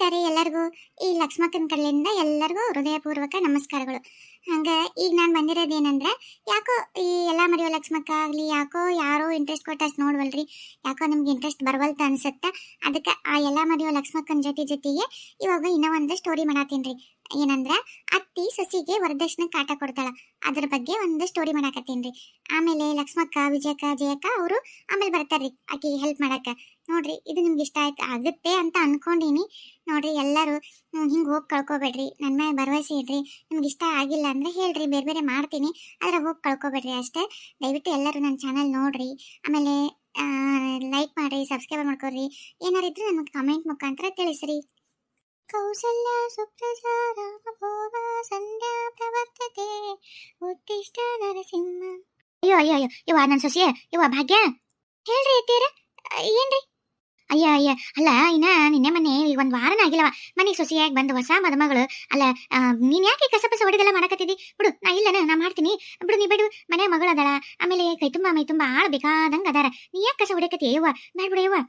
ನಮಸ್ಕಾರ ರೀ ಎಲ್ಲರಿಗೂ. ಈ ಲಕ್ಷ್ಮಕ್ಕನ ಕಡೆಯಿಂದ ಎಲ್ಲರಿಗೂ ಹೃದಯಪೂರ್ವಕ ನಮಸ್ಕಾರಗಳು. ಹಂಗೆ ಈಗ ನಾನು ಬಂದಿರೋದೇನಂದ್ರೆ ಯಾಕೋ ಈ ಎಲ್ಲ ಮರೆಯೋ ಲಕ್ಷ್ಮಕ್ಕ ಆಗಲಿ, ಯಾಕೋ ಯಾರೋ ಇಂಟ್ರೆಸ್ಟ್ ಕೊಟ್ಟಷ್ಟು ನೋಡ್ವಲ್ರಿ. ಯಾಕೋ ನಿಮ್ಗೆ ಇಂಟ್ರೆಸ್ಟ್ ಬರವಲ್ತ ಅನ್ಸುತ್ತೆ. ಅದಕ್ಕೆ ಆ ಎಲ್ಲ ಮರೆಯೋ ಲಕ್ಷ್ಮಕ್ಕನ ಜೊತೆ ಜೊತೆಗೆ ಇವಾಗ ಇನ್ನೂ ಒಂದು ಸ್ಟೋರಿ ಮಾಡತ್ತೀನಿ ಏನಂದ್ರ ಅತ್ತಿ ಸಸಿಗೆ ವರದಕ್ಷಿಣೆ ಕಾಟ ಕೊಡ್ತಾಳ. ಅದ್ರ ಬಗ್ಗೆ ಒಂದು ಸ್ಟೋರಿ ಮಾಡಾಕತ್ತೀನಿ ಆಮೇಲೆ ಲಕ್ಷ್ಮಕ್ಕ, ವಿಜಯಕ್ಕ, ಜಯಕ್ಕ ಅವರು ಆಮೇಲೆ ಬರ್ತಾರ್ರಿ ಆಕೆಗೆ ಹೆಲ್ಪ್ ಮಾಡಾಕ. ನೋಡ್ರಿ, ಇದು ನಿಮ್ಗೆ ಇಷ್ಟ ಆಯ್ತು, ಆಗುತ್ತೆ ಅಂತ ಅನ್ಕೊಂಡೀನಿ. ನೋಡ್ರಿ, ಎಲ್ಲರೂ ಹಿಂಗೆ ಹೋಗಿ ಕಳ್ಕೊಬೇಡ್ರಿ. ನನ್ನ ಮೇಲೆ ಭರವಸೆ ಇಡ್ರಿ. ನಿಮ್ಗೆ ಇಷ್ಟ ಆಗಿಲ್ಲ ಅಂದ್ರೆ ಹೇಳ್ರಿ, ಬೇರೆ ಬೇರೆ ಮಾಡ್ತೀನಿ. ಆದ್ರೆ ಹೋಗಿ ಕಳ್ಕೊಬೇಡ್ರಿ ಅಷ್ಟೇ. ದಯವಿಟ್ಟು ಎಲ್ಲರೂ ನನ್ನ ಚಾನಲ್ ನೋಡ್ರಿ. ಆಮೇಲೆ ಲೈಕ್ ಮಾಡಿರಿ ಸಬ್ಸ್ಕ್ರೈಬ್ ಮಾಡ್ಕೊಡ್ರಿ. ಏನಾರಿದ್ರು ನನಗೆ ಕಮೆಂಟ್ ಮುಖಾಂತರ ತಿಳಿಸ್ರಿ. ಕೌಸಲ್ಯ ಸುಪ್ರಜಾ ಭೋಗ ಸಂಧ್ಯಾ ಪ್ರವರ್ತತೆ. ಉತ್ತಿಷ್ಟ ನರಸಿಂಹ. ಅಯ್ಯೋ ಅಯ್ಯೋ ಅಯ್ಯೋ ಇವ ನನ್ನ ಸೊಸೆ ಇವ ಭಾಗ್ಯ. ಹೇಳ್ರಿ ಅತ್ತೀರ ಏನ್ರಿ? ಅಯ್ಯ ಅಯ್ಯ, ಅಲ್ಲ, ಇನ್ನ ನಿನ್ನೆ ಮನೆ ಈಗ ಒಂದು ವಾರನ ಆಗಿಲ್ಲವ. ಮನೆಗೆ ಸೊಸೆಯಾಗಿ ಬಂದು ಹೊಸ ಮದುಮಗಳು. ಅಲ್ಲ ನೀನು ಯಾಕೆ ಕಸ ಪಸ ಹೊಡೆದೆಲ್ಲ ಮಾಡಕತ್ತಿದ್ದಿ? ಬಿಡು, ನಾ ಇಲ್ಲನ, ನಾ ಮಾಡ್ತೀನಿ. ಬಿಡು, ನೀ ಬಿಡು, ಮನೆ ಮಗಳು ಅದಳ ಆಮೇಲೆ ಕೈ ತುಂಬ, ಮೈ ತುಂಬ ಆಳ್ ಅದಾರ. ನೀ ಯಾಕೆ ಕಸ ಹೊಡೆಕತ್ತಿ ಯವ್ವ? ಬ್ಯಾಡ್ ಬಿಡು ಯವ್ವ.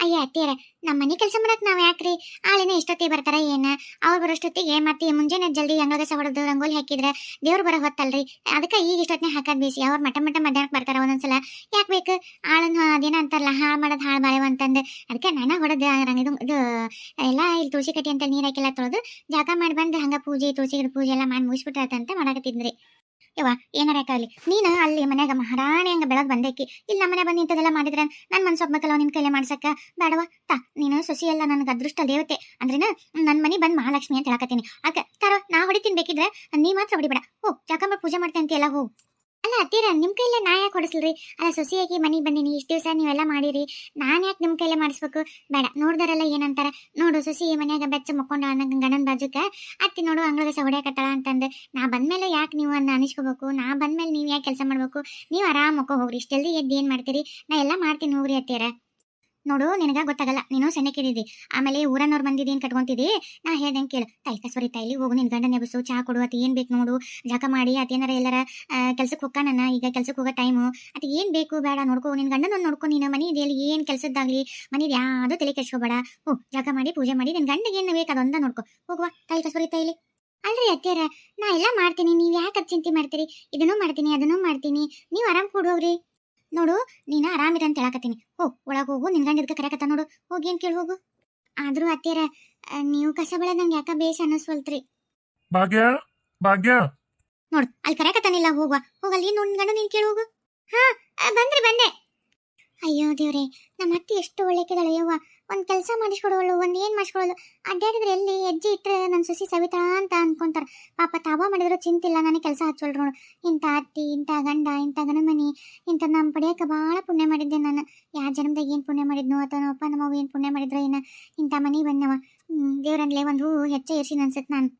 ಅಯ್ಯ ಅತ್ತಿಯರ ನಮ್ಮ ಮನೆ ಕೆಲಸ ಮಾಡಕ್ ನಾವ್ ಯಾಕ್ರಿ? ಆಳಿನ ಎಷ್ಟೊತ್ತಿಗೆ ಬರ್ತಾರ ಏನ? ಅವ್ರು ಬರೋಷ್ಟೊತ್ತಿಗೆ ಮತ್ತೆ ಮುಂಜಾನೆ ಜಲ್ದಿ ಕಸ ಹೊಡೆದು ರಂಗೋಲಿ ಹಾಕಿದ್ರೆ ದೇವ್ರು ಬರೋ ಹೊತ್ತಲ್ರಿ? ಅದಕ್ಕೆ ಈಗ ಇಷ್ಟೊತ್ತಿನ ಹಾಕದ್ ಬೇಸಿ, ಅವ್ರು ಮಟ ಮಟ ಮಧ್ಯಾಹ್ನಕ್ಕೆ ಬರ್ತಾರ ಒಂದೊಂದ್ಸಲ. ಯಾಕೆ ಬೇಕು? ಆಳನ್ನ ಅದೇನ ಅಂತಾರಲ್ಲ, ಹಾಳು ಮಾಡೋದು ಹಾಳು ಬಾಳೆವ ಅಂತಂದು. ಅದಕ್ಕೆ ನಾನ ಹೊಡೆದು ರಂಗ ಇದು ಎಲ್ಲ ಇಲ್ಲಿ ತುಳಸಿ ಕಟ್ಟಿ ಅಂತ ನೀರ್ ಹಾಕಿಲ್ಲ ತೊಳೆದು ಜಾಗ ಮಾಡಿ ಬಂದು ಹಂಗ ಪೂಜೆ ತುಳಸಿ ಪೂಜೆ ಎಲ್ಲ ಮಾಡಿ ಮುಗಿಸ್ಬಿಟ್ರಾತಂತ ಮಾಡಕತ್ತಿದ್ರಿ ಯವ್ವ, ಏನಾರ ಯಾಕಾಗ್ಲಿ ನೀನ ಅಲ್ಲಿ ಮನ್ಯಾಗ ಮಹಾರಾಣಿ ಹಂಗ ಬೆಳಗ್ ಬಂದೇಕಿ ಇಲ್ಲಿ ನಮ್ಮನೆ ಬಂದು ಇಂಥದೆಲ್ಲ ಮಾಡಿದ್ರೆ ನನ್ನ ಮನ್ಸು ಒಬ್ಬಕಲ್ಲ ನಿನ್ ಕೈಲೇ ಮಾಡ್ಸಕ್ಕ? ಬೇಡವ ತಾ, ನೀನು ಸೊಸಿ ಎಲ್ಲ ನನಗೆ ಅದೃಷ್ಟ ದೇವತೆ. ಅಂದ್ರಿನ ನನ್ನ ಮನೆ ಬಂದ್ ಮಹಾಲಕ್ಷ್ಮಿ ಅಂತ ಹೇಳಕತ್ತೀನಿ. ಅಕ್ಕ ತಾರೋ ನಾ ಹೊಡಿ ಬೇಕಿದ್ರೆ ನೀ ಮಾತ್ರ ಹೊಡಿಬೇಡ. ಓ ಮಾಡಿ ಪೂಜೆ ಮಾಡ್ತೇನೆ ಎಲ್ಲಾ, ಹೋ. ಅಲ್ಲ, ಅತ್ತೀರ, ನಿಮ್ ಕೈಲೇ ನಾ ಯಾಕೆ ಹೊಡಿಸ್ಲ್ರಿ? ಅಲ್ಲ, ಸೊಸೆಯಾಗಿ ಮನೆಗೆ ಬಂದೀನಿ, ಇಷ್ಟು ದಿವಸ ನೀವೆಲ್ಲ ಮಾಡಿರಿ. ನಾನ್ ಯಾಕೆ ನಿಮ್ ಕೈಲೇ ಮಾಡಿಸ್ಬೇಕು? ಬೇಡ ನೋಡ್ದಾರಲ್ಲ ಏನಂತಾರ? ನೋಡು, ಸೊಸಿ ಮನ್ಯಾಗ ಬೆಚ್ಚ ಮಕ್ಕೊಂಡ ಅನ್ನಂಗ ಗಂಡನ ಬಾಜುಕ, ಅತ್ತಿ ನೋಡು ಅಂಗಳದ ಹೊಡ್ಯಾಕತ್ತಾಳ ಅಂತಂದು. ನಾ ಬಂದ್ಮೇಲೆ ಯಾಕೆ ನೀವು ಅನ್ನ ಅನಿಸ್ಕೋಬೇಕು? ನಾ ಬಂದ್ಮೇಲೆ ನೀವು ಯಾಕೆ ಕೆಲಸ ಮಾಡ್ಬೇಕು? ನೀವು ಆರಾಮ್ ಮಕ್ಕೋ ಹೋಗ್ರಿ, ಇಷ್ಟೆಲ್ದಿ ಎದ್ದು ಏನ್ ಮಾಡ್ತೀರಿ? ನಾ ಎಲ್ಲ ಮಾಡ್ತೀನಿ ಹೋಗ್ರಿ, ಅತ್ತೀರ. ನೋಡು, ನಿನಗ ಗೊತ್ತಾಗಲ್ಲ. ನೀನು ಸಣ್ಣಕ್ಕಿದ್ದೀವಿ ಆಮೇಲೆ ಊರನ್ನವ್ರು ಬಂದಿದ್ದೀನಿ ಕಟ್ಕೊಂತಿದ್ದಿ? ನಾ ಹೇಳ್ದಂಗೆ ಕೇಳು. ತೈ ಸ್ವರಿ ತೈಲಿ ಹೋಗು, ನಿನ್ ಗಂಡನ ನೆಬಸು ಚಹಾ ಕೊಡು, ಅತಿ ಏನ್ ಬೇಕು ನೋಡು. ಜಾಕ ಮಾಡಿ ಅದೇನಾರ ಎಲ್ಲರ ಕೆಲ್ಸಕ್ಕೆ ಹೋಗ್ಕಾನ ಈಗ ಕೆಲ್ಸಕ್ಕೆ ಹೋಗೋ ಟೈಮು. ಅತಿ ಏನು ಬೇಕು ಬೇಡ, ನೋಡ್ಕೊ. ನಿನ್ ಗಂಡನ ನೋಡ್ಕೊ ನೀನು. ಮನೆ ಇದೆಯಲ್ಲಿ ಏನ್ ಕೆಲ್ಸದ್ದಾಗ್ಲಿ, ಮನೇದು ಯಾವ್ದು ತಲೆ ಕೆಡ್ಸ್ಕೋಬೇಡ. ಹೋ ಜಾಕ ಮಾಡಿ, ಪೂಜೆ ಮಾಡಿ, ನಿನ್ ಗಂಡಗೆ ಏನು ಬೇಕು ಅದೊಂದ ನೋಡ್ಕೊ. ಹೋಗುವ ತೈ ಕಸ್ವರಿ ತೈಲಿ ಅಲ್ರಿ ಅತ್ಯಾರ ನಾ ಎಲ್ಲ ಮಾಡ್ತೀನಿ. ನೀವ್ ಯಾಕೆ ಚಿಂತೆ ಮಾಡ್ತೀರಿ? ಇದನ್ನೂ ಮಾಡ್ತೀನಿ, ಅದನ್ನೂ ಮಾಡ್ತೀನಿ. ನೀವು ಆರಾಮ್ ಕೊಡೋಗ್ರಿ ನೋಡು ನೀನ ಆರಾಮಿರ ಅಂತ ಹೇಳಕತ್ತೀನಿ. ಹೋ ಒಳಗೆ ಹೋಗು ನಿನ್ ಗಂಡ ಕರೆಕತ್ತ ನೋಡು. ಹೋಗಿ ಏನ್ ಕೇಳಿ ಹೋಗು. ಆದ್ರೂ ಅತ್ಯಾರ ನೀವು ಕಸ ಬೆಳೆದಂಗೆ ಯಾಕ ಬೇಸ್ ಅನ್ನಿಸ್ವಲ್ತ್ರಿ? ಭಾಗ್ಯ ಭಾಗ್ಯ. ನೋಡು ಅಲ್ಲಿ ಕರೆಕತ್ತಾನಿಲ್ಲ ಹೋಗುವ. ಹೋಗಲ್ಲಿ ನೋಡ್ ಗಂಡ ನೀನ್ ಕೇಳಿ ಹೋಗು. ಹಾ ಬಂದ್ರಿ ಬಂದೆ. ಅಯ್ಯೋ ದೇವ್ರೆ ನಮ್ಮ ಅತ್ತಿ ಎಷ್ಟು ಒಳ್ಳೆಕಿದಾಳೆ ಯವ್ವ ಒಂದ್ ಕೆಲಸ ಮಾಡಿಸ್ಕೊಡೋಳು, ಒಂದು ಏನು ಮಾಡಿಸ್ಕೊಡೋಳು. ಅಡ್ಡಾಡಿದ್ರೆ ಎಲ್ಲಿ ಹೆಜ್ಜೆ ಇಟ್ಟರೆ ನನ್ನ ಸೊಸಿ ಸವಿತಾ ಅಂತ ಅನ್ಕೊಂತಾರೆ. ಪಾಪ ತಾವ ಮಾಡಿದ್ರು ಚಿಂತಿಲ್ಲ ನನಗೆ ಕೆಲಸ ಹಚ್ಚೋಳ್ರು ನೋಡು. ಇಂಥ ಅತ್ತಿ, ಇಂಥ ಗಂಡ, ಇಂಥ ಗಣಮನಿ ಇಂಥ ನಮ್ಮ ಪಡೆಯೋಕೆ ಭಾಳ ಪುಣ್ಯ ಮಾಡಿದ್ದೆ ನಾನು. ಯಾರ ಜನ್ಮದಾಗ ಏನು ಪುಣ್ಯ ಮಾಡಿದ್ನೋ ಅಥವಾ ನಮ್ಮ ಅಪ್ಪ ನಮ್ಮವ್ವ ಏನು ಪುಣ್ಯ ಮಾಡಿದ್ರು ಏನು, ಇಂಥ ಮನೆ ಬಂದವ. ದೇವ್ರನ್ಲೇ ಒಂದು ಹೂ ಹೆಚ್ಚೆ ಇರ್ಸಿನ ಅನ್ಸುತ್ತೆ ನಾನು.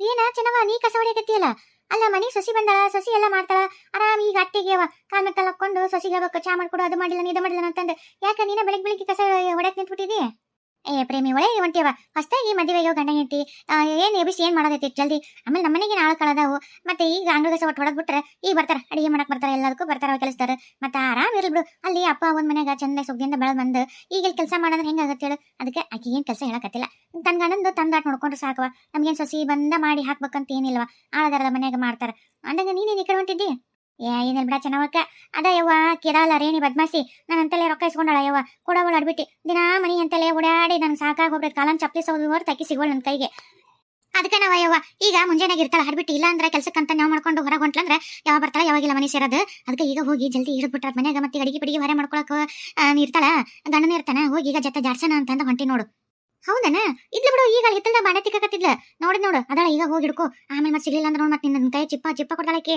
ಏನ ಚೆನ್ನವ ನೀ ಕಸ ಹೊಡಿಯಕತ್ತಿಯಲ್ಲ? ಅಲ್ಲ ಮನೆ ಸೊಸಿ ಬಂದಾಳ, ಸೊಸಿ ಎಲ್ಲ ಮಾಡ್ತಾಳ. ಆರಾಮ್ ಈಗ ಅಟ್ಟಿಗೆ ಕಾಲ್ ಮೇಲೆ ಹಾಕೊಂಡು ಸೊಸಿಗೆ ಚಾ ಮಾಡ್ಕೊಡು, ಅದು ಮಾಡಿಲ್ಲ ಇದು ಮಾಡಿಲ್ಲ ಅಂತಂದು. ಯಾಕ, ನೀನ ಬೆಳಗ್ಗೆ ಬೆಳಿಗ್ಗೆ ಕಸ ಹೊಡ್ಯಾಕ್ ನಿಂತ್ಬಿಟ್ಟಿದಿ? ಏ, ಪ್ರೇಮಿ ಒಳ್ಳೆ ಹೊಂಟಿಯವ ಮದುವೆ ಮದುವೆಗೆ ಗಂಡ ಹೆಂಡತಿ ಏನ್ ಎಬಿಸಿ ಏನ್ ಮಾಡೋದೈತಿ ಜಲ್ದಿ. ಆಮೇಲೆ ನಮ್ಮನೆಗೆ ನಾಳೆ ಕಳದಾವು. ಮತ್ತೆ ಈಗ ಅಂಗಳ ಒಟ್ಟು ಒಟ್ಟು ಹೊಡೆದ್ಬಿಟ್ರೆ ಈಗ ಬರ್ತಾರೆ, ಅಡಿಗೆ ಮಾಡಕ್ ಬರ್ತಾರೆ, ಎಲ್ಲದಕ್ಕೂ ಬರ್ತಾರ ಕೆಲಸದಾರ ಮತ್ತೆ ಆರಾಮ್ ಬಿಡು. ಅಲ್ಲಿ ಅಪ್ಪ ಒಂದ್ ಮನೆಗೆ ಚಂದ ಸುಗ್ದಿಂದ ಬೆಳೆದ್ ಬಂದು, ಈಗ ಕೆಲಸ ಮಾಡೋದ್ರೆ ಹೆಂಗಾಗತ್ತೆ ಹೇಳು. ಅದಕ್ಕೆ ಆಕೆ ಏನು ಕೆಲಸ ಹೇಳಕತ್ತಿಲ್ಲ. ತನ್ನ ಗಂಡಂದು ತಂದಾಟ್ ನೋಡ್ಕೊಂಡ್ರೆ ಸಾಕವ ನಮ್ಗೇನು ಸಸಿ ಬಂದ ಮಾಡಿ ಹಾಕ್ಬೇಕಂತ ಏನಿಲ್ವ. ಆಳದಾರದ ಮನೆಗೆ ಮಾಡ್ತಾರ. ಅಂದಂಗ ನೀನೇನ್ ಈ ಕಡೆ ಹೊಂಟಿದ್ದಿ? ಏ, ಏನಿಲ್ಲ ಬಿಡ ಚೆನ್ನವಕ್ಕ ಅದ ಯವ್ವ ಕಿರಾಲ ರೇಣಿ ಬದ್ಮಾಸಿ ನನ್ನ ಅಂತಲೇ ರೊಕ್ಕ ಇಸ್ಕೊಂಡಾಳ ಯವ್ವ. ಕೊಡವಳು ಅಡ್ಬಿಟ್ಟು. ದಿನಾ ಮನಿ ಅಂತಲೇ ಓಡಾಡಿ ನನ್ ಸಾಕಾಗಿ ಹೋಗ್ಬಿಟ್ಟು ಕಾಲನ್ ಚಪ್ಪಲಿ ಸೌದು ತಕ್ಕಿ ಸಿಗೋಳು ನನ್ನ ಕೈಗೆ. ಅದಕ್ಕೆ ನಾವ ಯವ್ವ, ಈಗ ಮುಂಜಾನೆಗೆ ಇರ್ತಾಳ ಹಡ್ಬಿಟ್ಟು ಇಲ್ಲ ಅಂದ್ರೆ ಕೆಲ್ಸಕ್ಕಂತ ನಾವು ಮಾಡ್ಕೊಂಡು ಹೊರಗೆ ಹೊಂಟ್ಲಂದ್ರೆ ಯಾವ ಬರ್ತಾಳ ಯಾವಾಗಿಲ್ಲ ಮನೆ ಸೇರೋದು. ಅದಕ್ಕೆ ಈಗ ಹೋಗಿ ಜಲ್ದಿ ಹಿಡಿದ್ಬಿಟ್ರ ಮನ್ಯಾಗ ಮತ್ತೆ ಅಡಿಗೆ ಪಿಡಿಗೆ ಹೊರೆ ಮಾಡ್ಕೊಳಕ್ಕೆ ಇರ್ತಾಳ. ಗಂಡನ ಇರ್ತಾನ. ಹೋಗಿ ಈಗ ಜೊತೆ ಜಾಡ್ಸನ ಅಂತಂದ ಹೊಂಟಿ ನೋಡು. ಹೌದನ? ಇದ್ಲ ಬಿಡು, ಈಗ ಹಿತ್ತಲ್ದ ಬಾಂಡೆ ತಿಕ್ಕಕತ್ತಿದ್ಲ. ನೋಡಿದ್ ನೋಡು, ಅದಳ, ಈಗ ಹೋಗಿ ಹಿಡ್ಕೋ. ಆಮೇಲೆ ಮತ್ತೆ ಸಿಗ್ಲಿಲ್ಲ ಅಂದ್ರೆ ನೋಡ್ ಮತ್ತೆ ನಿನ್ನ ಕೈ ಚಿಪ್ಪ ಚಿಪ್ಪ ಕೊಡ್ತಾಳಕ್ಕೆ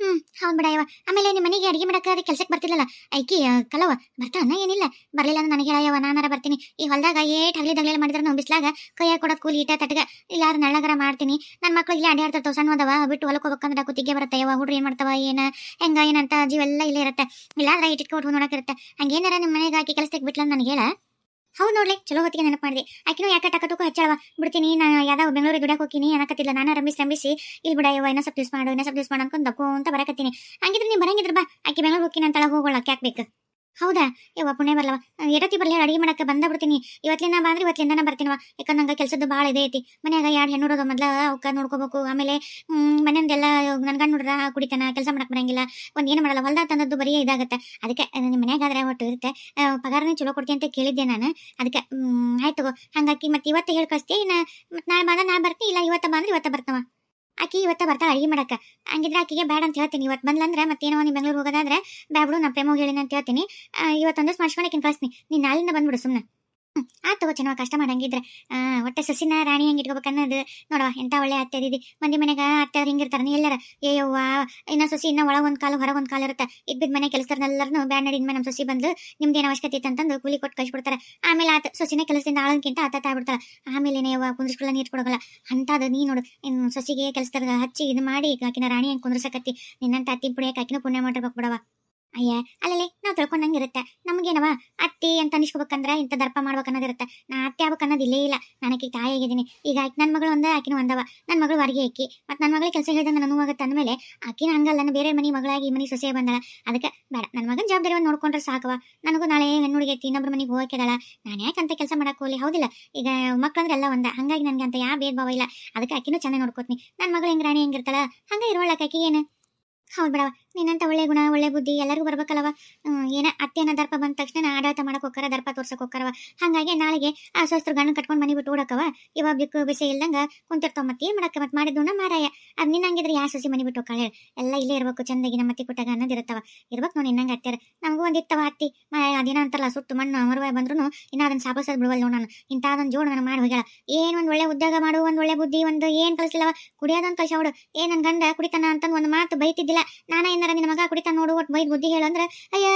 ಹ್ಮ್, ಹೌದ್ ಬಿಡ ಯವ್ವ. ಆಮೇಲೆ ನಿಮ್ಮ ಮನೆಗೆ ಅಡಿಗೆ ಮಾಡಕ್ಕೆ ಅದಕ್ಕೆ ಕೆಲ್ಸಕ್ಕೆ ಬರ್ತಿಲ್ಲಲ್ಲ ಐಕಿ ಕಲವ ಬರ್ತಾನ ಏನಿಲ್ಲ. ಬರಲಿಲ್ಲ ಅಂದ್ರೆ ನನಗೆ ಹೇಳಯ್ಯವ ನಾನಾರ ಬರ್ತೀನಿ. ಈ ಹೊಲದಾಗ ಏಟ್ ಹಗಲಿ ದಗಲಿ ಮಾಡಿದ್ರೆ ನಾವು ಬಿಸ್ಲಾಗ ಕೈಯಾಗ ಕೊಡೋ ಕೂಲಿ ಇಟ್ಟ ತಟ್ಗ, ಇಲ್ಲಾರ ನಳ್ಳಗರ ಮಾಡ್ತೀನಿ. ನನ್ನ ಮಕ್ಳು ಇಲ್ಲೇ ಅಡ್ಯಾಡ್ತಾವ ಸಣ್ಣ ಅದಾವ, ಬಿಟ್ಟು ಹೊಲಕ್ಕೆ ಹೋಗ್ಬೇಕಂದ್ರೆ ಕುತ್ತಿಗೆ ಬರುತ್ತೆ, ಯವ್ವ, ಹುಡ್ರು ಏನ್ ಮಾಡ್ತಾವ, ಏನ, ಹೆಂಗ ಏನಂತ ಜೀವೆಲ್ಲ ಇಲ್ಲೇ ಇರುತ್ತೆ. ಇಲ್ಲಾಂದ್ರೆ ಇಟ್ಕೊಂಡು ನೋಡಕ್ಕಿರುತ್ತೆ ಹಂಗೇನಾರ ನಿಮ್ಮ ಮನೆಗೆ ಹಾಕಿ ಕೆಲಸಕ್ಕೆ ಬಿಟ್ಲ ನನಗೆ ಹೇಳ. ಹೌದು ನೋಡ್ಲಿ, ಚಲೋ ಹೊತ್ತಿಗೆ ನೆನಪು ಮಾಡಿದೆ. ಆಕಿನೂ ಯಾಕೆ ಟಕಟುಕು ಹಚ್ಚಳವ ಬಿಡ್ತೀನಿ ನಾನು ಯಾವ್ದಾವ ಬೆಂಗಳೂರಿಗೆ ದುಡಕ್ ಹೋಗ್ತೀನಿ ಅನ್ನಕತ್ತಿಲ್ಲ ನಾನು ರಂಬಿಸಿ ರಂಬಿಸಿ ಇಲ್ಲಿ ಬಿಡ ಯವ್ವ ಇನ್ನೂ ಸ್ವಲ್ಪ ಯೂಸ್ ಮಾಡು ಇನ್ನೂ ಸ್ವಲ್ಪ ಯೂಸ್ ಮಾಡು ಅನ್ಕೊಂಡು ದಕ್ಕೋ ಅಂತ ಬರಕತ್ತೀನಿ. ಹಂಗಿದ್ರೆ ನೀವು ಬರಂಗಿದ್ರ ಬಾ, ಆಕೆ ಬೆಂಗಳೂರು ಹೋಗ್ತೀನಿ ಅಂತಳ, ಹೋಗೋಳಕ್ಕೆ ಬೇಕು? ಹೌದಾ? ಯವ್ವ ಪುಣೆ ಬರ್ಲವ ಎಡತಿ ಬರ್ಲಿ, ಅಡಿಗೆ ಮಾಡಕ್ಕೆ ಬಂದ ಬಿಡ್ತೀನಿ ಇವತ್ತಿನ ಬಂದ್ರೆ ಇವತ್ತಿಂದ ನಾ ಬರ್ತೀನವ ಯಾಕಂದ್ರೆ ನಂಗೆ ಕೆಲಸದ್ದು ಭಾಳ ಇದೆ ಐತಿ. ಮನ್ಯಾಗ ಎರಡು ಹೆಣ್ಣುರೋದು ಮೊದ್ಲ ಅವಕ್ಕ ನೋಡ್ಕೋಬೇಕು. ಆಮೇಲೆ ಮನೆಯಿಂದೆಲ್ಲ ನನ್ನ ಗಂಡ ನೋಡ್ರ ಕುಡಿತಾನ, ಕೆಲಸ ಮಾಡಕ್ ಬರಂಗಿಲ್ಲ. ಒಂದ್ ಏನು ಮಾಡಲ್ಲ, ಹೊಲ್ದಾಗ ತಂದದ್ದು ಬರೀ ಇದಾಗತ್ತೆ. ಅದಕ್ಕೆ ನಿಮ್ಮ ಮನ್ಯಾಗಾದ್ರೆ ಒಟ್ಟು ಇರುತ್ತೆ. ಪಗಾರನೇ ಚಲೋ ಕೊಡ್ತೀನಿ ಅಂತ ಕೇಳಿದ್ದೆ ನಾನು. ಅದಕ್ಕೆ ಆಯ್ತು ಹಂಗಾಕಿ ಮತ್ತೆ ಇವತ್ತು ಹೇಳಿ ಇನ್ನು ಮತ್ತೆ ನಾಳೆ ಬಂದ ನಾಳೆ ಬರ್ತೀನಿ ಇಲ್ಲ ಇವತ್ತ ಬಂದ್ರೆ ಇವತ್ತ ಬರ್ತವ. ಆಕಿ ಇವತ್ತ ಬರ್ತಾ ಅಡಿಗೆ ಮಾಡಕ್ಕ ಹಂಗಿದ್ರೆ ಆಕಿಗೆ ಬೇಡ ಅಂತ ಹೇಳ್ತೀನಿ. ಇವತ್ತು ಬಂದ್ಲಂದ್ರೆ ಮತ್ತೇನೋ ನೀ ಬೆಂಗಳೂರು ಹೋಗೋದಾದ್ರೆ ಬ್ಯಾಬ್ಡು ನಮ್ಮ ಪ್ರೇಮ ಹೇಳಿನ ಅಂತ ಹೇಳ್ತೀನಿ. ಇವತ್ತೊಂದು ಮಾಡ್ಸ್ಕೊಳಕಿನ್ ಕಳಿಸ್ತೀನಿ ನೀನು ನಾಳಿಂದ ಬಂದ್ಬಿಡು ಸುಮ್ಮನೆ ಆತು ತಗೋ ಚೆನ್ನಾಗಿ ಕಷ್ಟ ಮಾಡಂಗಿದ್ರೆ ಆ, ಒಟ್ಟೆ ಸೊಸಿನ ರಾಣಿ ಹೆಂಗೆ ಇಟ್ಕೋಬೇಕು ಅನ್ನೋದು. ನೋಡವ ಎಂತ ಒಳ್ಳೆ ಅತ್ತೆ ದಿದಿ ಮಂದಿ ಮನೆಗ ಅತ್ತೆ ಹಿಂಗ ಹಿಂಗಿರ್ತಾರ ನೀ ಎಲ್ಲಾರ. ಏಯವ್ವ ಇನ್ನ ಸೊಸಿ ಇನ್ನ ಒಳಗ್ ಒಂದ್ ಕಾಲು ಹೊರಗ್ ಒಂದ್ ಕಾಲು ಇರುತ್ತೆ. ಇದ್ಬಿದ್ ಮನೆ ಕೆಲಸದವ್ರನ್ನೆಲ್ಲರನ್ನು ಬ್ಯಾಡ್ ನಡಿ ಇನ್ಮೇಲೆ ನಮ್ಮ ಸೊಸಿ ಬಂದು ನಿಮ್ದೇನು ಅವಶ್ಯಕತೆ ಇತ್ತು ಅಂತಂದು ಕೂಲಿ ಕೊಟ್ಟು ಕಳ್ಸಿಬಿಡ್ತಾರೆ. ಆಮೇಲೆ ಆತ ಸೊಸಿನ ಕೆಲಸದಿಂದ ಆಳೋಕ್ಕಿಂತ ಆತ ಆಗ್ಬಿಡ್ತಾರ ಆಮೇಲೆ ಏನೇವ ಕುಂದ್ರಿಸ್ಕೊಳ್ಳ ನೀರು ಕೊಡೋಗಲ್ಲ ಅಂತದ ನೀ ನೋಡು ಇನ್ನು ಸೊಸಿಗೆ ಕೆಲಸದ ಹಚ್ಚಿ ಇದು ಮಾಡಿ ಆಕಿನ ರಾಣಿ ಹೆಂಗೆ ಕುಂದ್ರಸಕತ್ತಿ. ನಿನ್ನಂತ ಅತ್ತಿ ಪುಡಿಯಕ್ಕೆ ಆಕಿನ ಪುಣ್ಯ ಮಾಡಿರ್ಬೇಕು ಬಿಡವ ಅಯ್ಯ, ಅಲ್ಲಲ್ಲಿ, ನಾವು ತಿಳ್ಕೊಂಡಂಗಿರುತ್ತೆ ನಮಗೇನವ, ಅತ್ತಿ ಅಂತ ಅನಿಸ್ಕೋಬೇಕಂದ್ರೆ ಇಂಥ ದರ್ಪ ಮಾಡ್ಬೇಕು ಅನ್ನೋದಿರುತ್ತೆ ನಾ ಅತ್ತೆ ಆಗ್ಬೇಕು ಅನ್ನೋದು ಇಲ್ಲೇ. ಇಲ್ಲ ನನಗೆ ತಾಯಿ ಆಗಿದ್ದೀನಿ. ಈಗ ಆಕೆ ನನ್ನ ಮಗಳು ಒಂದ, ಆಕಿನೂ ಒಂದವ. ನನ್ನ ಮಗಳು ಹೊರಗೆ ಆಕಿ ಮತ್ತು ನನ್ನ ಮಗಳಿಗೆ ಕೆಲಸ ಹೇಳಿದಂಗೆ ನನಗೂ ಆಗುತ್ತೆ ಅಂದಮೇಲೆ, ಆಕಿನ ಹಂಗಲ್ಲ, ನಾನು ಬೇರೆ ಮನೆ ಮಗಳಾಗಿ ಈ ಮನೆ ಸೊಸೆ ಬಂದಳ. ಅದಕ್ಕೆ ಬೇಡ ನನ್ನ ಮಗನ ಜವಾಬ್ದಾರಿ ಒಂದು ನೋಡ್ಕೊಂಡ್ರೆ ಸಾಕವ. ನನಗೂ ನಾಳೆ ಹೆಣ್ಣುಡಿಗೆ ಐತಿ, ಇನ್ನೊಬ್ರ ಮನೆಗೆ ಹೋಗಕ್ಕೆದಳ ನಾನು ಯಾಕಂತ ಕೆಲಸ ಮಾಡಕ್ಕೆ ಹೋಗ್ಲಿ? ಹೌದಿಲ್ಲ. ಈಗ ಮಕ್ಕಳಂದ್ರೆ ಎಲ್ಲ ಒಂದ. ಹಂಗಾಗಿ ನನಗೆ ಅಂತ ಯಾವ ಭೇದ ಭಾವ ಇಲ್ಲ. ಅದಕ್ಕೆ ಆಕಿನೂ ಚೆನ್ನಾಗಿ ನೋಡ್ಕೋತೀನಿ. ನನ್ನ ಮಗಳು ಹೆಂಗ್ರಾಣಿ ಹೆಂಗಿರ್ತಾಳ? ಹಂಗೆ ಇರೋಳಕ್ಕೆ ಏನು? ಹೌದು ಬಿಡವ. ನಿನ್ನಂತ ಒಳ್ಳೆ ಗುಣ, ಒಳ್ಳೆ ಬುದ್ಧಿ ಎಲ್ಲರಿಗೂ ಬರ್ಬೇಕಲ್ವ ಏನ ಅತ್ತೆನ ದರ್ಪ ಬಂದ ತಕ್ಷಣ ನಾ ಆಡಳಿತ ಮಾಡಕ್ ಹೋಗ್ತಾರ ದರ್ಪ ತೋರ್ಸಕ್ ಹೋಗ್ತಾರವ ಹಂಗಾಗಿ ನಾಳೆಗೆ ಆ ಸೋಸ್ತ್ರ ಗಣ್ಣ ಕಟ್ಕೊಂಡ್ ಮನಿ ಬಿಟ್ಟು ಓಡಕವ ಇವಾಗ ಬಿಕ್ಕು ಬಿಸಿ ಇಲ್ದಂಗ ಕುಂತಿರ್ತಾವ ಮತ್ತೆ ಏನ್ ಮಾಡಕ್ಕ ಮತ್ತೆ? ಮಾಡಿದ್ದು ಮಾರಾಯ. ಅದ್ ನಿನ್ನಂಗಿದ್ರೆ ಯಾ ಸೊಸಿ ಮನಿ ಬಿಟ್ಟು ಹೋಗ್ಕಾಳೆ ಎಲ್ಲ ಇಲ್ಲೇ ಇರ್ಬೇಕು, ಚಂದಾಗಿ ನಮ್ಮ ಅತ್ತಿ ಕೊಟ್ಟಾಗ ಅನ್ನೋದಿರುತ್ತವ ಇರ್ಬೇಕು ನೋಡಿ ನಿನ್ನಂಗ ಅತ್ತೆರ ನಮಗೂ ಇತ್ತವ ಅತ್ತಿ. ಅದೇನ ಅಂತಲ್ಲ ಸುತ್ತು ಮಣ್ಣು ಮರುವಾಯ ಬಂದ್ರು ಇನ್ನ ಅದನ್ನ ಸಾಬಸದ್ ಬಿಡುವಲ್ಲ ನೋಡ್ ನಾನು. ಇಂಥದೊಂದು ಜೋಡ್ ನಾನು ಮಾಡಿ ಹೋಗ್ಯಾಳ. ಏನ್ ಒಂದ್ ಒಳ್ಳೆ ಉದ್ಯೋಗ ಮಾಡು, ಒಂದ್ ಒಳ್ಳೆ ಬುದ್ಧಿ, ಒಂದು ಏನ್ ಕಲಿಸಿಲ್ಲವ ಕುಡಿಯೋದೊಂದು ಕಳ್ಸ ಅವಡು ಏನ್ ನನ್ ಗಂಡ ಕುಡಿತಾನ ಅಂತ ಒಂದ್ ಮಾತು ಬೈತಿದ್ದಿಲ್ಲ. ನಾನ ಏನಾರ ನಿನ್ನ ಮಗ ಕುಡಿತಾನ ನೋಡು, ಒಟ್ಟು ಬೈದ್ ಬುದ್ಧಿ ಹೇಳು ಅಂದ್ರೆ ಅಯ್ಯ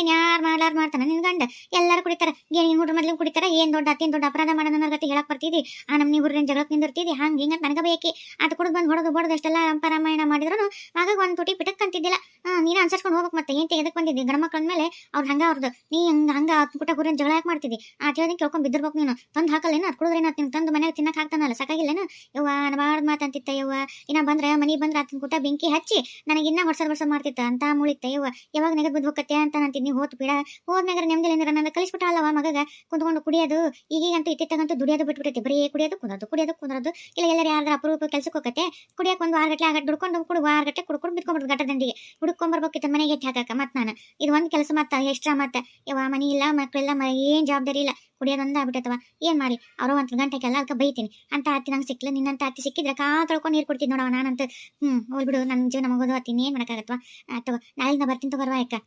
ಏನ್ ಯಾರು ಮಾಡ್ಲಾರ ಮಾಡ್ತಾನ ನಿನ್ ಗಂಡ? ಎಲ್ಲರೂ ಕುಡಿತಾರ ಏನ್ ಹುಡ್ರ ಮೊದ್ಲು ಕುಡಿತಾರ, ಏನ್ ದೊಡ್ಡ ಅತ್ತೇನ್ ದೊಡ್ಡ ಅಪರಾಧ ಮಾಡೋಣ ಅನ್ನೋ ಗತಿ ಹೇಳಕ್ ಬರ್ತಿದಿ? ಆ ನಮ್ಮ ನೀವು ಹುಡ್ರಿನ ಜಗಳಕ್ ನಿಂದಿರ್ತಿದಿ? ಹಂಗ ಹಿಂಗ ನನಗ ಬೇಕಿ. ಅದು ಕುಡಿದ್ ಬಂದ್ ಹೊಡೆದು ಬಡದು ಎಷ್ಟೆಲ್ಲ ರಂಪರಾಮಾಯಣ ಮಾಡಿದ್ರು ಆಗ ಒಂದ್ ತುಟಿ ಪಿಟಕ್ ಅಂತಿದ್ದಿಲ್ಲ. ನೀನ ಅನ್ಸರ್ಸ್ಕೊಂಡು ಹೋಗ್ಬೇಕು ಮತ್ತೆ, ಏನ್ ತೆಗೆದಕ್ ಬಂದಿದ್ದಿ? ಗಣ ಮಕ್ಳ ಮೇಲೆ ಅವ್ರು ಹಂಗ ಅವ್ರದ್ದು ನೀ ಹಂಗ ಹಂಗ ಹತ್ತು ಪುಟ ಹುರಿನ ಜಗಳ ಯಾಕೆ ಮಾಡ್ತಿದ್ದಿ? ಆ ತಿಳಿದ ಕೇಳ್ಕೊಂಡ್ ಬಿದ್ದಿರ್ಬೇಕು ನೀನು. ತಂದು ಹಾಕಲ್ಲೇನು? ಅದು ಕುಡಿದ್ರೇನು? ತಿನ್ ತಂದು ಮನೆಗೆ ತಿನ್ನಕ್ ಹಾಕ್ತಾನಲ್ಲ, ಸಾಕಾಗಿಲ್ಲೇನು? ಯವ್ವ, ನಬಾರ್ದು ಮಾತಂತಿತ್ತ ಯವ್ವ. ಇನ್ನ ಬಂದ್ರೆ ಮನಿ ಬಂದ್ರೆ ಆತನ ಕೂಟ ಬೆಂಕಿ ಹಚ್ಚಿ ನನಗಿನ್ನ ಹೊಡ್ಸರ್ ಹೊಡ್ಸ ಮಾಡ್ತಿತ್ತ ಅಂತ ಮುಳಿತ ಇವ ಯಾವಾಗ ನೆಗದ್ ಬಂದ್ ಹೋಗತ್ತೆ ಅಂತ ಅಂತಿದ್ನಿ ಹೋತ್ ಬಿಡ. ಹೋದ್ನಾಗ ಅಂದ್ರೆ ನನ್ನ ಕಲಿಸ್ಬಿಟ್ಟಾಳವ ಮಗಗ? ಕುಂತ್ಕೊಂಡು ಕುಡಿಯೋದು, ಈಗೀಗಂತೂ ಇತ್ತಿತ್ತಂತೂ ದುಡಿಯೋದು ಬಿಟ್ಬಿಟ್ಟೈತಿ. ಬರೀ ಕುಡಿಯೋದು, ಕುಂದ್ರದು ಕುಡಿಯೋದು, ಕುಂದ್ರದು. ಇಲ್ಲ, ಎಲ್ಲರ ಯಾರ್ದಾರ ಅಪರೂಪ ಕೆಲಸಕ್ಕೆ ಹೋಗತ್ತೆ ಕುಡಿಯಕ್ಕೆ ಒಂದು ಆರು ಗಂಟೆ ಆಗ ದುಡ್ಕೊಂಡು ಕುಡುವ ಆರು ಗಂಟೆ ಕುಡ್ಕೊಂಡು ಬಿಟ್ಕೊಂಡ್ಬಿಡ್ದು ಗಟ್ಟ ದಂಡಿಗೆ ಹುಡುಕೊಂಬರ್ಬೇಕಿತ್ತು ಮನೆಗೆ ಎತ್ತಿ ಹಾಕಕ್ಕ ಮತ್ ನಾನು. ಇದು ಒಂದು ಕೆಲಸ ಮತ್ತ, ಎಕ್ಸ್ಟ್ರಾ ಮತ್ತ. ಯವ್ವ, ಮನಿ ಇಲ್ಲ ಮಕ್ಕಳಿಲ್ಲ ಮ ಏನ್ ಜವಾಬ್ದಾರಿ ಇಲ್ಲ. ಕುಡಿಯೋದೊಂದು ಆಗ್ಬಿಟ್ಟೈತವ ಏನ್ ಮಾಡಿ? ಅವ್ರು ಒಂದು ಗಂಟೆಗೆಲ್ಲ ಅದಕ್ಕೆ ಬೈತೀನಿ. ಅಂತ ಅತ್ತಿ ನಂಗೆ ಸಿಕ್ಲ ನಿನ್ನಂತ ಅತ್ತಿ ಸಿಕ್ಕಿದ್ರೆ ಕಾ ತೊಳ್ಕೊಂಡು ನೀರು ಕೊಡ್ತೀನಿ ನೋಡವ ನಾನಂತ. ಹ್ಮ್, ಹೋಗ್ಬಿಡು ನನ್ನ ಜೀವನ ಮಗೋದು ಅತ್ತೀನಿ ಏನ್ ಮಾಡಕ್ಕಾಗತ್ವ ಆತವ ನಾಳೆಯಿಂದ ಬರ್ತೀನಿ ತಗೋರ್ವ ಯಾಕೆ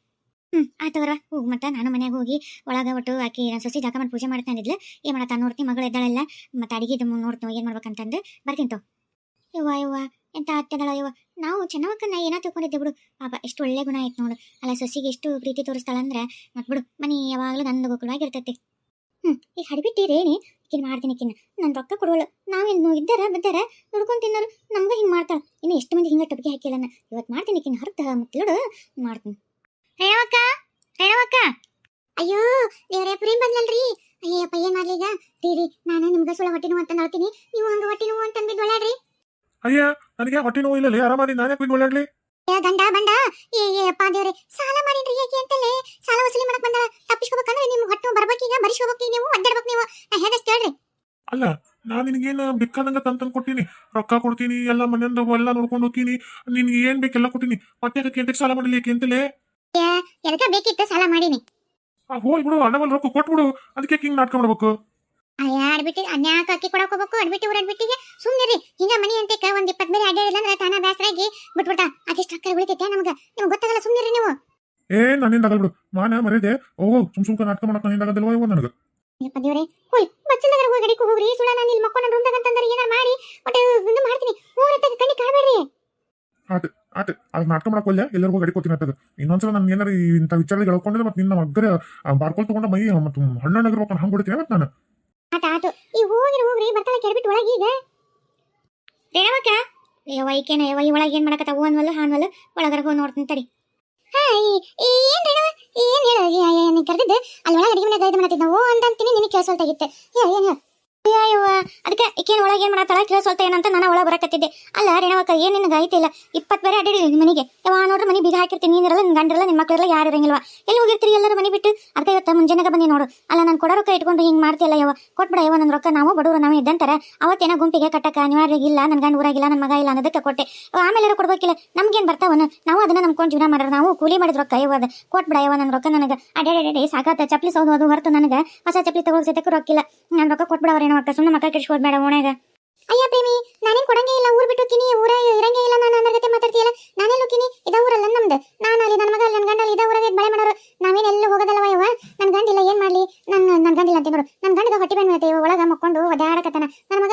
ಹ್ಞೂ ಆಯ್ತು ಬರ್ವಾ ಹೋಗಿ ಮತ್ತೆ, ನಾನು ಮನೆಗೆ ಹೋಗಿ ಒಳಗೆ ಒಟ್ಟು ಆಕಿ ನನ್ನ ಸೊಸಿ ಮಾಡಿ ಪೂಜೆ ಮಾಡ್ತಾನಿದ್ಲು ಏನ್ ಮಾಡತ್ತ ನೋಡ್ತೀನಿ ಮಗಳು ಎದ್ದಾಳೆಲ್ಲ. ಮತ್ತೆ ಅಡಿಗೆ ನೋಡ್ತೀನಿ ಏನು ಮಾಡ್ಬೇಕಂತಂದು. ಬರ್ತೀನಿ ತೋ. ಯವ್ವ ಯವ್ವ, ಎಂತ ಆಗ್ತದಳ ಯವ್ವ. ನಾವು ಚೆನ್ನವಕ್ಕನ್ನ ಏನೋ ತಿಳ್ಕೊಂಡಿದ್ದೆ ಬಿಡು. ಪಾಪ, ಎಷ್ಟು ಒಳ್ಳೆ ಗುಣ ಆಯ್ತು ನೋಡು. ಅಲ್ಲ, ಸೊಸಿಗೆ ಎಷ್ಟು ಪ್ರೀತಿ ತೋರಿಸ್ತಾಳಂದ್ರೆ, ಮತ್ತೆ ಬಿಡು, ಮನಿ ಯಾವಾಗಲೂ ನಂದು ಗೋಕುಳವಾಗಿರ್ತೈತಿ ಹ್ಞೂ ಈಗ ಹಡಿಬಿಟ್ಟಿರೇನಿ? ಈಕಿನ ಮಾಡ್ತೀನಿ ಈಕಿನ ನನ್ ರೊಕ್ಕ ಕೊಡೋಳು. ನಾವೇನು ಇದ್ದಾರ ಬಿದ್ದಾರ ನೋಡ್ಕೊಂಡ್ ತಿನ್ನೋರು ನಮ್ಗೆ ಹಿಂಗೆ ಮಾಡ್ತಾಳ. ಇನ್ನು ಎಷ್ಟು ಮಂದಿ ಹಿಂಗ ಟೊಪ್ಪಿಗೆ ಹಾಕಿಲ್ಲ ಇವತ್ತು ಮಾಡ್ತೀನಿ ಈಕಿನ ಹರ್ದ ಮತ್ತಿಲೋಡು ಮಾಡ್ತೀನಿ. ರೇಣವಕ್ಕ ರೇಣವಕ್ಕ ಅಯ್ಯೋ ದೇವರೇ ಪ್ರೇಮ್ ಬಂದ್ಲಲ್ರಿ. ಅಯ್ಯಪ್ಪ ಏನ್ ಮಾಡ್ಲಿ ಈಗ? ರೀ ನಾನು ನಿಮ್ಗೆ ಸುಳ ಹೊಟ್ಟೆ ನೋವು ಅಂತ ನೋಡ್ತೀನಿ. ನೀವು ಹಂಗ ಹೊಟ್ಟೆ ನೋವು ಅಂತ ಅಂದ್ಬಿಟ್ಟು ಅಯ್ಯ ನನಗೆ ಹೊಟ್ಟೆ ನೋವು ಇಲ್ಲ ಆರಾಮಾಗಿ ನಾನೇ ಓಡಾಡ್ಲಿ ಏ ಗಂಡ ಬಂಡ. ಏ ಅಪ್ಪ ದೇವ್ರೆ ಸಾಲ ಮಾಡಿನ್ರಿ ಏಕೆ ಅಂತಲೇ? ಸಾಲ ವಸೂಲಿ ಮಾಡಕ್ ಬಂದ ತಪ್ಪಿಸ್ಕೋಬೇಕಂದ್ರೆ ನಿಮ್ ಹೊಟ್ಟು ಬರ್ಬೇಕೀಗ ಬರಿಸ್ಕೋಬೇಕು ನೀವು ಅಡ್ಡಾಡ್ಬೇಕು ನೀವು. ನಾ ಹೇಳ್ದಷ್ಟು ಹೇಳ್ರಿ? ಅಲ್ಲ ನಾ ನಿನಗೇನು ಬೇಕಾದಂಗ ತಂತಂದು ಕೊಟ್ಟಿನಿ. ರೊಕ್ಕ ಕೊಡ್ತೀನಿ ಎಲ್ಲ ಮನೆಯಿಂದ ಎಲ್ಲ ನೋಡ್ಕೊಂಡು ಹೋಗ್ತೀನಿ. ನಿನ್ಗೆ ಏನ್ ಬೇಕೆಲ್ಲ ಕೊಟ್ಟಿನಿ. ಮತ್ತೆ ಅದಕ್ಕೆ ಎಂತಕ್ಕೆ ಸಾಲ ಮಾಡಲಿ ಏಕೆ ಅಂತಲೇ? ಎದಕ್ಕೆ ಬೇಕಿತ್ತು ಸಾಲ ಮಾಡೀನಿ? ಆ ಅಣ್ಣವಲ್ಲಿ ರೊಕ್ಕ ಕೊಟ್ಬಿಡು. ಅದಕ್ಕೆ ಹಿಂಗ್ ನಾಟಕ ಮಾಡ್ಬೇಕು? ಅಯ್ಯ ಅಡ್ಬಿಟ್ಟು ಅನ್ಯಾಕ ಅಕ್ಕಿ ಕೊಡಕ್ ಹೋಗ್ಬೇಕು ಅಡ್ಬಿಟ್ಟು ಊರ ಅಡ್ಬಿಟ್ಟಿಗೆ ಸುಮ್ಮನಿರಿ ಹಿಂಗ ಮನಿ ಅಂತೇಕ ಒಂದ್ ಇಪ್ಪತ್ ಬೇರೆ ಅಡ್ಡಾಡಿಲ್ಲ ಅಂದ್ರೆ ತಾನ ಬ್ಯಾಸರಾಗಿ ಬಿಟ್ಬಿಡ್ತಾ. ಅದೆಷ್ಟು ಅಕ್ಕ ಉಳಿತೈತೆ ನಮ್ಗ? ನಿಮ್ಗೆ ಗೊತ್ತಾಗಲ್ಲ ಸುಮ್ಮನಿರಿ ನೀವು. ಏ ನನ್ನಿಂದ ಆಗಲ್ ಬಿಡು. ಮಾನ ಮರ್ಯಾದೆ. ಓಹೋ ಸುಮ್ ಸುಮ್ಕ ನಾಟಕ ಮಾಡಕ್ ನನ್ನಿಂದ ಆಗದಿಲ್ವ ಇವ ನನಗ? ಯಪ್ಪ ದೇವ್ರೆ ಹೋಯ್ ಬಚ್ಚಲಗರ ಹೋಗಿ ಗಡಿಗೆ ಹೋಗ್ರಿ. ಸುಳ ನಾನು ಇಲ್ಲಿ ಮಕ್ಕೊಂಡ ರೂಮ್ದಾಗ ಅಂತಂದ್ರೆ ಏನಾರ ಮಾಡಿ ಬಟ್ ಇದು ಮಾಡ್ತೀನಿ. ಮೂರತ್ತಾಗ ಕಣ್ಣಿ ಕಾಡ್ಬೇಡ್ರಿ. ಆತ ಅದ್ ನಾಟಕ ಮಾಡಕ್ ಒಲ್ಲೆ ಎಲ್ಲರಿಗೂ ಗಡಿ ಕೊಡ್ತೀನಿ ಅಂತದ ಇನ್ನೊಂದ್ಸಲ ನನ್ ಏನಾರ ಇಂಥ ವಿಚಾರದಲ್ಲಿ ಹೇಳ್ಕೊಂಡ್ರೆ ಮತ್ತೆ ನಿನ್ನ ಮಗ್ಗರ ಬಾರ್ಕೊಳ್ ತಗೊಂಡ ಮೈ ಮತ್ತೆ ಹಣ್ಣಾಗಿರ್ಬೇಕು ಹಂಗೆ ಹೊಡಿತೀನಿ ಮತ್ತೆ ನಾನು. ಆತ ಆತು. ಈ ಹೋಗಿರಿ ಹೋಗ್ರಿ ಬರ್ತಾಳೆ ಕೆಡ್ಬಿಟ್ಟು ಒಳಗೆ ಈಗ. ರೇಣವಕ್ಕ ಅಯ್ಯವ ಈಕೇನ ಯವ್ವ ಈ ಒಳಗೆ ಏನ್ ಮಾಡಕತ್ತ ಓನ್ವಲ್ಲ ಹಾನ್ವಲ್ಲು ಒಳಗರ ಹೋಗಿ ನೋಡ್ತೀನಿ ತಡಿ. ಹಾ ಏನ್ ರೇಣವ ಏನ್ ಹೇಳ? ನೀ ಕರೆದಿದ್ದು? ಅಲ್ಲಿ ಒಳಗೆ ಅಡಿಗೆ ಮನೆಗೆ ಇದು ಮಾಡತ್ತಿದ್ದ ಓ ಅಂತ ಅಂತೀನಿ ನಿನಗೆ ಕೇಳಿಸಲ್ತಾಗಿತ್ತೆ ಹೇಳ ಏನ್ ಹೇಳ? ಅಯ್ಯವ್ವ ಅದಕ್ಕೆ ಈಕೇನ್ ಒಳಗೆ ಏನ್ ಮಾಡತ್ತಾಳ? ಕೇಳಿಸೋಲ್ತ ಏನಂತ ನಾನು ಒಳಗೆ ಬರಕತ್ತಿದ್ದೆ. ಅಲ್ಲ ರೇಣವಕ್ಕ ಏನ್ ನಿನಗೆ ಇಲ್ಲ? ಇಪ್ಪತ್ತು ಬೇರೆ ಅಡ್ಡಿಡಿ ಮನೆಗೆ. ಯಾವ ನೋಡ್ರಿ, ಮನೆ ಬೀಗ ಹಾಕಿರ್ತೀನಿ. ನೀನಿರಲ್ಲ, ನಿನ್ ಗಂಡಿರಲ್ಲ ನಿಮ್ಮ ಮಕ್ಕಳೆಲ್ಲ ಯಾರು ಇರಂಗಿಲ್ವ? ಎಲ್ಲಿ ಹೋಗಿರ್ತೀರಿ ಎಲ್ಲರೂ ಮನೆ ಬಿಟ್ಟು? ಅದಕ್ಕೆ ಇವತ್ತು ಮುಂಜಾನೆಗೆ ಬಂದಿ ನೋಡು. ಅಲ್ಲ, ನಾನು ಕೊಡೋ ರೊಕ್ಕ ಇಟ್ಕೊಂಡು ಹಿಂಗೆ ಮಾಡ್ತಿಲ್ಲ ಯವ ಕೊಟ್ಬಿಡ ಯವ ನನ್ನ ರೊಕ್ಕ. ನಾವು ಬಡವರು ನಾವು ಇದ್ದಂತಾರ. ಅವತ್ತೇನೋ ಗುಂಪಿಗೆ ಕಟ್ಟಕ ಅನಿವಾರ್ಯ ಇಲ್ಲ ನನ್ನ ಗಂಡ ಊರಾಗಿಲ್ಲ ನನ್ನ ಮಗ ಇಲ್ಲ ಅನ್ನೋದಕ್ಕೆ ಕೊಟ್ಟೆ. ಆಮೇಲೆ ಕೊಡ್ಬೇಕಿಲ್ಲ? ನಮ್ಗೇನು ಬರ್ತಾವನ? ನಾವು ಅದನ್ನ ನಂಬ್ಕೊಂಡು ಜೀವನ ಮಾಡ್ರ ನಾವು ಕೂಲಿ ಮಾಡಿದ ರೊಕ್ಕ ಯವ ಅದು. ಕೊಟ್ಬಿಡ ಯವ ನನ್ನ ರೊಕ್ಕ ನನಗೆ. ಅಡ್ಯಾಡಿ ಸಾಕಾತ. ಚಪ್ಲಿ ಸೌದು, ಅದು ಹೊರತು ನನಗೆ. ಹೊಸ ಚಪ್ಲಿ ತಗೊಳ್ ಸತಕ್ಕೆ ರೊಕ್ಕಿಲ್ಲ ನನ್ನ ರೊಕ್ಕ ಕೊಟ್ಬಿಡವ್ರೇನೋ ಅಕ್ಕ ಸುಮ್ಮನೆ ಮಕ್ಕ ಕೆಡಿಸ್ಕೋದ್ ಬೇಡ ಓಣ್ಯಾಗ. ಅಯ್ಯ ಪ್ರೇಮಿ, ನಾನೇನ್ ಕೊಡಂಗೇ ಇಲ್ಲ, ಊರ್ ಬಿಟ್ಟು ಕಿನಿ, ಊರ ಇರಂಗೇ ಇಲ್ಲ, ನಾನು ಅನ್ನೋ ಜೊತೆ ಮಾತಾಡ್ತೀಯಲ್ಲ? ನಾನೇ ಕಿನಿ, ಇದ ಊರಲ್ಲ ನಮ್ದು. ನಾನು ಅಲ್ಲಿ ನನ್ನ ಮಗ ಅಲ್ಲಿ ನನ್ನ ಗಂಡ ಅಲ್ಲಿ, ಇದ ಊರಾಗ ಬಳೆ ಮಾಡೋರು. ನಾವೇನ್ ಎಲ್ಲೂ ಹೋಗೋದಲ್ಲವ ಯವ್ವ? ನನ್ನ ಗಂಡ ಇಲ್ಲ, ಏನ್ ಮಾಡ್ಲಿ? ನನ್ನ ನನ್ನ ಗಂಡ ಇಲ್ಲ ಅಂತ ನೋಡು. ನನ್ನ ಗಂಡದ ಹೊಟ್ಟಿ ಬೆನ್ನು ಐತೆ ಒಳಗ ಮಕ್ಕೊಂಡು ಒದಾಡಕತ್ತಾನ ನನ್ನ ಮಗ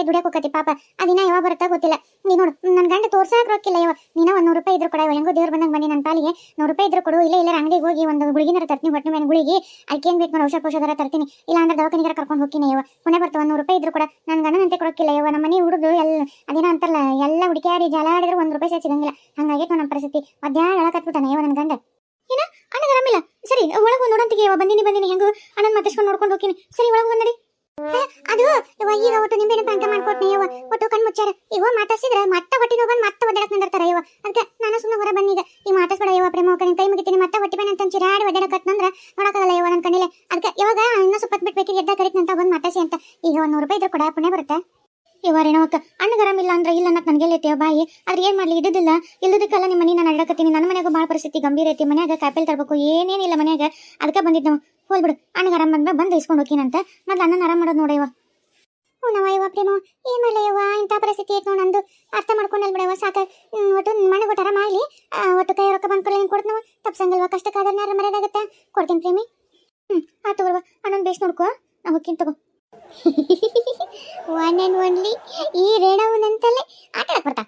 ಊರಿಂದ ಊರಿಗೆ ಪಾಪ. ಪಾಪ ಅದಿನ ಯಾವಾಗ ಬರುತ್ತಾ ಗೊತ್ತಿಲ್ಲ. ನೀ ನೋಡು ನನ್ನ ಗಂಡ ತೋರ್ಸಾಕ್ ರೊಕ್ಕಿಲ್ಲ ಯಾವ ನೀನ ಒಂದ್ ನೂರು ರೂಪಾಯಿ ಇದ್ರು ಕೊಡ ಹೆಂಗೋ ದೇವ್ರ ಬಂದಂಗ ಬನ್ನಿ ನನ್ನ ಪಾಲಿಗೆ. ನೂರು ರೂಪಾಯಿ ಇದ್ರು ಕೊಡು. ಇಲ್ಲ ಇಲ್ಲ ಅಂಗಡಿಗೆ ಹೋಗಿ ಒಂದು ಗುಳಿಗಿನರ ತರ್ತೀನಿ ಹೊಟ್ಟೆ ಮೇಲೆ ಗುಳಿಗೆ. ಅದಕ್ಕೇನ್ ಬೇಕು ಔಷಧ ಪೌಷಧರ ತರ್ತೀನಿ. ಇಲ್ಲ ಅಂದ್ರೆ ದವಾಖಾನಿಗಾರ ಕರ್ಕೊಂಡು ಹೋಗ್ತೀನಿ ಯಾವ ಕೊನೆ ಬರ್ತಾವ ನೂರು ರೂಪಾಯಿ ಇದ್ರು ಕೂಡ. ನನ್ನ ಗಂಡನಂತೆ ಕೊಡಕ್ಕಿಲ್ಲ ಯಾವ ನಮ್ಮ ಮನೆ ಹುಡುದು ಎಲ್ಲ ಅದೇನೋ ಅಂತಾರಲ್ಲ, ಎಲ್ಲ ಹುಡುಕಿಯಾಡಿ ಜಲಾಡಿದ್ರು ಒಂದ್ ರೂಪಾಯಿ ಸಹ ಸಿಗಂಗಿಲ್ಲ. ಹಂಗಾಗಿ ನಮ್ಮ ಪರಿಸ್ಥಿತಿ. ಮಧ್ಯಾಹ್ನ ಹೇಳಕತ್ಬಿಟ್ಟಾನ ಯಾವ ನನ್ನ ಗಂಡ. ಏನ? ಅಣ್ಣಗೆ ಆರಾಮಿಲ್ಲ? ಸರಿ, ಒಳಗೆ ನೋಡಂತಿಗೆ ಯವ್ವ. ಬಂದಿನಿ ಬಂದಿನಿ. ಹೆಂಗು? ಅಣ್ಣನ ಮಾತಾಡ್ಸ್ಕೊಂಡು ನೋಡ್ಕೊಂಡು ಹೋಗ್ತೀನಿ. ಸರಿ, ಒಳಗೆ ಬಂದಡಿ ಅದು, ಯವ್ವ, ಈಗ ಒಟ್ಟು ನಿಂಬೆನ ಪಾಂಕ ಮಾಡ್ಕೊಟ್ನಿ, ಯವ್ವ. ಒಟ್ಟು ಕಣ್ ಮುಚ್ಚಾರ. ಈಗ ಮಾತಾಡ್ಸಿದ್ರೆ ಮತ್ತೆ ಹೊಟ್ಟಿನ ಬಂದ್ ಮತ್ತೆ ಒದ್ದಾಡಕ್ ನಿಂದಿರ್ತಾರ, ಯವ್ವ. ಅದಕ್ಕೆ ನಾನು ಸುಮ್ಮನೆ ಹೊರ ಬಂದೀಗ ಈ ಮಾತಾಡ್ಸ್ಬೇಡ ಇವ ಪ್ರೇಮ ಕೈ ಕೈ ಮುಗಿತೀನಿ. ಮತ್ತೆ ಹೊಟ್ಟಿ ಬೇನೆ ಅಂತ ಚಿರಾಡಿ ಒದ್ದಾಡಕತ್ನಂದ್ರ ನೋಡಕ್ಕಾಗಲ್ಲ ಇವ ನನ್ನ ಕಣ್ಣಿಲೆ. ಅದಕ್ಕೆ ಇವಾಗ ಇನ್ನೂ ಸ್ವಲ್ಪ ಬಿಟ್ಬೇಕಿದ್ರೆ ಎದ್ದ ಅಂತ ಬಂದು ಮಾತಾಡ್ಸಿ ಅಂತ. ಈಗ ಒಂದ್ ನೂರು ರೂಪಾಯಿ ಇದ್ರೆ ಕೊಡ, ಪುಣ್ಯ ಬರುತ್ತೆ. ಇವ ರೇಣವಕ್ಕ ಅಣ್ಣಗ ಆರಾಮಿಲ್ಲ ಅಂದ್ರೆ ಇಲ್ಲ ನನಗೆ ಲೇತೇವ ಬಾಯಿ. ಆದ್ರೆ ಏನ್ ಮಾಡ್ಲಿ? ಇದ್ದಿದ್ದಿಲ್ಲ. ಇಲ್ಲದಕ್ಕೆಲ್ಲ ನಿಮ್ಮ ಮನೆ ನಾನು ಅಡ್ಡಕತ್ತೀನಿ ನನ್ನ ಮನೆಗೂ ಭಾಳ ಪರಿಸ್ಥಿತಿ ಗಂಭೀರ ಐತಿ. ಮನ್ಯಾಗ ಕಾಯಿಪಲ್ಲೆ ತರಬೇಕು. ಏನೇನಿಲ್ಲ ಮನ್ಯಾಗ. ಅದಕ್ಕೆ ಬಂದಿದ್ದು ನಾವು. ಹೋಲ್ ಬಿಡು. ಅಣ್ಣಗ ಆರಾಮ್ ಬಂದ ಇಸ್ಕೊಂಡು ಹೋಗಿನಂತ ಮತ್ತೆ ಅಣ್ಣನ ಆರಾಮ್ ಮಾಡೋದು ನೋಡಯ್ವ ನವ ಇವ ಪ್ರೇಮ. ಏನ್ ಮಾಡ್ಲಿ ಯವ್ವ? ಇಂಥ ಪರಿಸ್ಥಿತಿ ಐತೆ ನೋಡಿ ನಂದು. ಅರ್ಥ ಮಾಡ್ಕೊಂಡಲ್ ಬಿಡವ ಸಾಕ. ಒಟ್ಟು ಮಣ್ಣು ಒಟ್ಟು ಮಾಡ್ಲಿ. ಒಟ್ಟು ಕೈ ರೊಕ್ಕ ಬಂದ್ ಕೊಡ್ಲಿ. ಕೊಡ್ತನವ ತಪ್ಸಂಗಿಲ್ವ ಕಷ್ಟಕ್ಕಾದ್ರೆ ಯಾರು ಮರ್ಯಾದಾಗತ್ತೆ ಕೊಡ್ತೀನಿ ಪ್ರೇಮಿ. ಹ್ಮ್ ಆತು ಬರುವ ಅಣ್ಣನ ಬೇಸ್ ನೋಡ್ಕೋ. ನಾ ಹೋಗ್ತೀನಿ ತಗೋ. ಒನ್ ಅಂಡ್ ಒನ್ಲಿ ಈ ರೇಣವನಂತಲೇ ಆಟ ಆಡ್ಕೊಡ್ತಾ